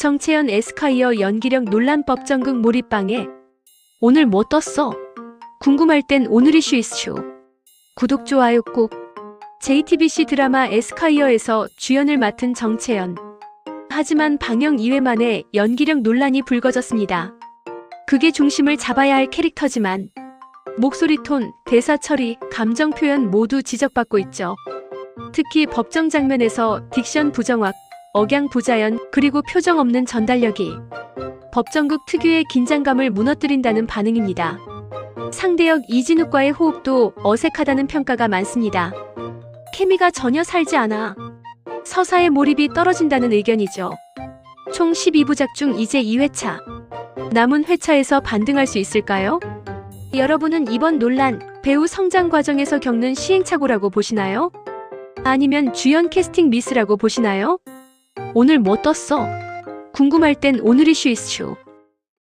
정채연 에스카이어 연기력 논란 법정극 몰입방에 오늘 뭐 떴어? 궁금할 땐 오늘 이슈 이슈. 구독 좋아요 꼭. JTBC 드라마 에스카이어에서 주연을 맡은 정채연. 하지만 방영 2회 만에 연기력 논란이 불거졌습니다. 그게 중심을 잡아야 할 캐릭터지만 목소리 톤, 대사 처리, 감정 표현 모두 지적받고 있죠. 특히 법정 장면에서 딕션 부정확, 억양 부자연, 그리고 표정 없는 전달력이 법정극 특유의 긴장감을 무너뜨린다는 반응입니다. 상대역 이진욱과의 호흡도 어색하다는 평가가 많습니다. 케미가 전혀 살지 않아. 서사의 몰입이 떨어진다는 의견이죠. 총 12부작 중 이제 2회차. 남은 회차에서 반등할 수 있을까요? 여러분은 이번 논란, 배우 성장 과정에서 겪는 시행착오라고 보시나요? 아니면 주연 캐스팅 미스라고 보시나요? 오늘 뭐 떴어? 궁금할 땐 오늘 이슈 이슈.